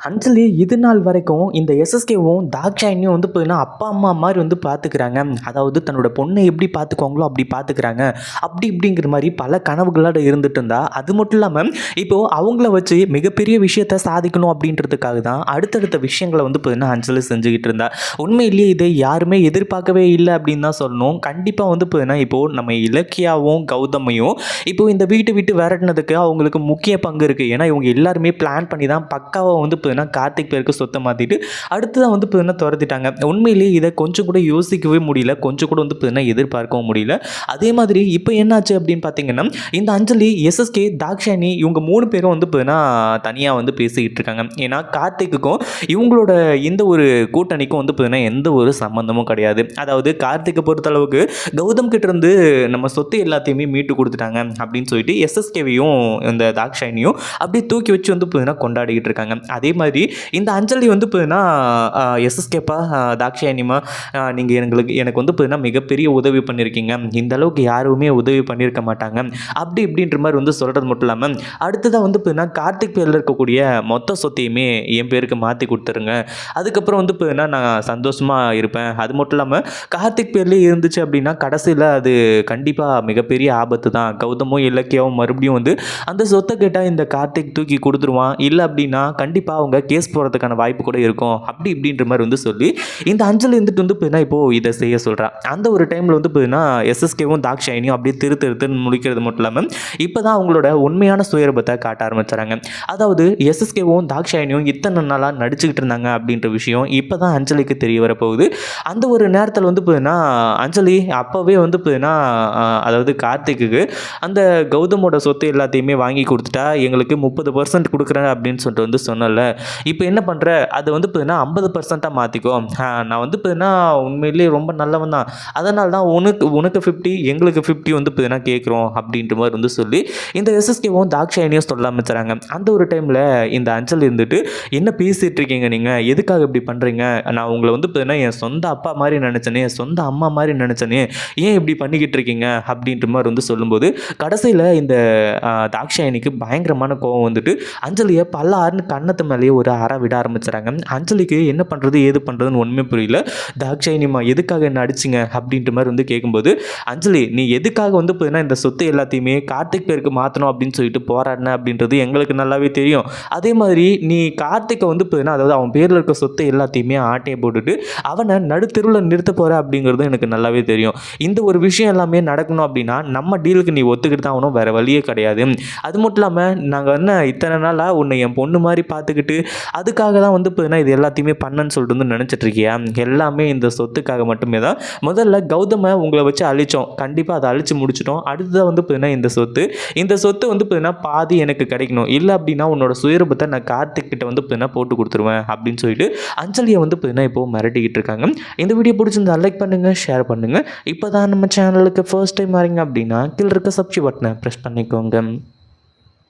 அஞ்சலி இது நாள் வரைக்கும் இந்த எஸ்எஸ்கேவும் தாக்ஷாயினியும் வந்து பார்த்தீங்கன்னா அப்பா அம்மா மாதிரி வந்து பார்த்துக்கிறாங்க அதாவது தன்னோட பொண்ணை எப்படி பார்த்துக்குவாங்களோ அப்படி பார்த்துக்கிறாங்க அப்படி இப்படிங்கிற மாதிரி பல கனவுகளோட இருந்துட்டு இருந்தா அது மட்டும் இல்லாமல் இப்போது அவங்கள வச்சு மிகப்பெரிய விஷயத்த சாதிக்கணும் அப்படின்றதுக்காக தான் அடுத்தடுத்த விஷயங்களை வந்து பார்த்தீங்கன்னா அஞ்சலி செஞ்சுக்கிட்டு இருந்தா. உண்மையிலேயே இதை யாருமே எதிர்பார்க்கவே இல்லை அப்படின்னு தான் சொல்லணும். கண்டிப்பாக வந்து பார்த்தீங்கன்னா இப்போது நம்ம இலக்கியாவும் கௌதமையும் இப்போ இந்த வீட்டை விட்டு விரட்டினதுக்கு அவங்களுக்கு முக்கிய பங்கு இருக்குது ஏன்னா இவங்க எல்லாருமே பிளான் பண்ணி தான் பக்காவாக வந்து பார்த்தீங்கன்னா கார்த்திக் பேருக்கு சொத்தை மாற்றிட்டு அடுத்ததான் வந்து பார்த்தீங்கன்னா துரத்திட்டாங்க. உண்மையிலேயே இதை கொஞ்சம் கூட யோசிக்கவே முடியல. கொஞ்சம் கூட வந்து பார்த்தீங்கன்னா எதிர்பார்க்கவும் முடியல. அதே மாதிரி இப்போ என்னாச்சு அப்படின்னு பார்த்தீங்கன்னா இந்த அஞ்சலி எஸ்எஸ்கே தாக்ஷானி இவங்க மூணு பேரும் வந்து பார்த்தீங்கன்னா தனியாக வந்து பேசிக்கிட்டு இருக்காங்க. ஏன்னா கார்த்திக்குக்கும் இவங்களோட இந்த ஒரு கூட்டணிக்கும் வந்து பார்த்தீங்கன்னா எந்த ஒரு சம்மந்தமும் கிடையாது. அதாவது கார்த்திகை பொறுத்தளவுக்கு கௌதம் கிட்ட இருந்து நம்ம சொத்து எல்லாத்தையுமே மீட்டு கொடுத்துட்டாங்க அப்படின்னு சொல்லிட்டு எஸ்எஸ்கேவையும் இந்த தாக்ஷாயினியும் அப்படியே தூக்கி வச்சு வந்து பார்த்தீங்கன்னா கொண்டாடிக்கிட்டு இருக்காங்க. அதே மாதிரி. இந்த அஞ்சலி வந்து பார்த்தீங்கன்னா எஸ்எஸ்கேப்பா தாக்ஷாயினிமா நீங்கள் எங்களுக்கு எனக்கு வந்து பார்த்தீங்கன்னா மிகப்பெரிய உதவி பண்ணியிருக்கீங்க இந்த அளவுக்கு யாருமே உதவி பண்ணியிருக்க மாட்டாங்க. அப்படி இப்படின்ற மாதிரி வந்து சொல்கிறது மட்டும் இல்லாமல் அடுத்ததாக வந்து பார்த்தீங்கன்னா கார்த்திக் பேரில் இருக்கக்கூடிய மொத்த சொத்தையுமே என் பேருக்கு மாற்றி கொடுத்துருங்க. அதுக்கப்புறம் வந்து பார்த்தீங்கன்னா நான் சந்தோஷமாக இருப்பேன். அது மட்டும் இல்லாமல் கார்த்திக் பேர்லேயே இருந்துச்சு அப்படின்னா கடைசியில் அது கண்டிப்பாக மிகப்பெரிய ஆபத்து தான். கௌதமும் இலக்கியாவும் மறுபடியும் வந்து அந்த சொத்தை கேட்டால் இந்த கார்த்திக் தூக்கி கொடுத்துருவான். இல்லை அப்படின்னா கண்டிப்பாக அவங்க கேஸ் போகிறதுக்கான வாய்ப்பு கூட இருக்கும். அப்படி இப்படின்ற மாதிரி வந்து சொல்லி இந்த அஞ்சலி இருந்துட்டு வந்து பார்த்தீங்கன்னா இப்போது இதை செய்ய சொல்கிறான் அந்த ஒரு டைமில் வந்து பார்த்தீங்கன்னா எஸ்எஸ்கேவும் தாக்ஷாயினியும் அப்படியே திரு திருத்துன்னு முடிக்கிறது மட்டும் இல்லாமல் இப்போ தான் அவங்களோட உண்மையான சுயரூபத்தை காட்ட ஆரம்பிச்சுறாங்க அதாவது எஸ்எஸ்கேவும் தாக்ஷாயினியும் இத்தனை நாளாக நடிச்சுக்கிட்டு இருந்தாங்க அப்படின்ற விஷயம் இப்போ தான் அஞ்சலிக்கு தெரிய வரப்போகுது அந்த ஒரு நேரத்தில் வந்து பார்த்தீங்கன்னா அஞ்சலி அப்போவே வந்து பார்த்தீங்கன்னா அதாவது கார்த்திக்கு அந்த கௌதமோட சொத்து எல்லாத்தையுமே வாங்கி கொடுத்துட்டா எங்களுக்கு முப்பது பர்சன்ட் கொடுக்குறேன் அப்படின்னு சொல்லிட்டு வந்து சொன்னல இப்போ என்ன பண்ணுற அது வந்து பார்த்தீங்கன்னா ஐம்பது பர்சண்ட்டாக மாற்றிக்கோ நான் வந்து பார்த்தீங்கன்னா உண்மையிலேயே ரொம்ப நல்லவன் தான். அதனால தான் உனக்கு உனக்கு ஃபிஃப்டி எங்களுக்கு ஃபிஃப்டி வந்து பார்த்தீங்கன்னா கேட்குறோம் அப்படின்ற மாதிரி வந்து சொல்லி இந்த எஸ்எஸ்கேவும் தாக்ஷாயினியும் சொல்ல ஆரம்பிச்சுறாங்க அந்த ஒரு டைமில் இந்த அஞ்சல் இருந்துட்டு என்ன பேசிகிட்டு இருக்கீங்க நீங்கள் எதுக்காக இப்படி பண்ணுறீங்க நான் உங்களை வந்து பார்த்தீங்கன்னா என் சொந்த அப்பா மாதிரி நினச்சனே சொந்த அம்மா மாதிரி நினச்சனே ஏன் இப்படி பண்ணிக்கிட்டு இருக்கீங்க அப்படின்ற மாதிரி வந்து சொல்லும்போது கடைசியில் இந்த தாக்ஷாயினிக்கு பயங்கரமான கோவம் வந்துட்டு அஞ்சலியை பல்லாருன்னு கன்னத்து மேலேயே ஒரு அற விட ஆரம்பிச்சுறாங்க. அஞ்சலிக்கு என்ன பண்ணுறது ஏது பண்ணுறதுன்னு ஒன்றுமே புரியல. தாக்ஷாயினிமா எதுக்காக என்ன அடிச்சிங்க? அப்படின்ற மாதிரி வந்து கேட்கும்போது அஞ்சலி நீ எதுக்காக வந்து பார்த்தீங்கன்னா இந்த சொத்து எல்லாத்தையுமே கார்த்திக் பேருக்கு மாற்றணும் அப்படின்னு சொல்லிட்டு போராடின அப்படின்றது எங்களுக்கு நல்லாவே தெரியும். அதே மாதிரி நீ கார்த்திகை வந்து பார்த்தீங்கன்னா அதாவது அவன் பேரில் இருக்க சொத்தை எல்லாத்தையுமே ஆட்டையை போட்டுட்டு அவனை நடுத்தெருவில் நிறுத்த போகிற அப்படிங்கிறது எனக்கு நல்லாவே தெரியும். இந்த ஒரு விஷயம் எல்லாமே நடக்கணும் அப்படின்னா நம்ம டீலுக்கு நீ ஒத்துக்கிட்டு தான் ஆகணும். வேறு வழியே கிடையாது. அது மட்டும் இல்லாமல் நாங்கள் என்ன இத்தனை நாளாக உன்னை என் பொண்ணு மாதிரி பார்த்துக்கிட்டு அதுக்காக தான் வந்து பார்த்தீங்கன்னா இது எல்லாத்தையுமே பண்ணன்னு சொல்லிட்டு வந்து நினச்சிட்ருக்கியா எல்லாமே இந்த சொத்துக்காக மட்டுமே தான். முதல்ல கௌதமை உங்களை வச்சு அழிச்சோம். கண்டிப்பாக அதை அழித்து முடிச்சிட்டோம். அடுத்ததாக வந்து பார்த்தீங்கன்னா இந்த சொத்து. இந்த சொத்து வந்து பார்த்தீங்கன்னா பாதி எனக்கு கிடைக்கணும். இல்லை அப்படின்னா உன்னோட சுயரூபத்தை நான் கார்த்திக் கிட்ட வந்து பார்த்தீங்கன்னா போட்டு கொடுத்துருவேன் அப்படின்னு சொல்லிட்டு அஞ்சலியை வந்து பார்த்தீங்கன்னா இப்போ மிரட்டிக்கிட்டு இருக்காங்க. இந்த வீடியோ பிடிச்சிருந்தா லைக் பண்ணுங்கள் ஷேர் பண்ணுங்கள் இப்போ தான் நம்ம சேனலுக்கு ஃபர்ஸ்ட் டைம் வரீங்க அப்படின்னா கீழே இருக்க சப்ஸ்கிரைப் பட்டனை ப்ரெஸ் பண்ணிக்கோங்க.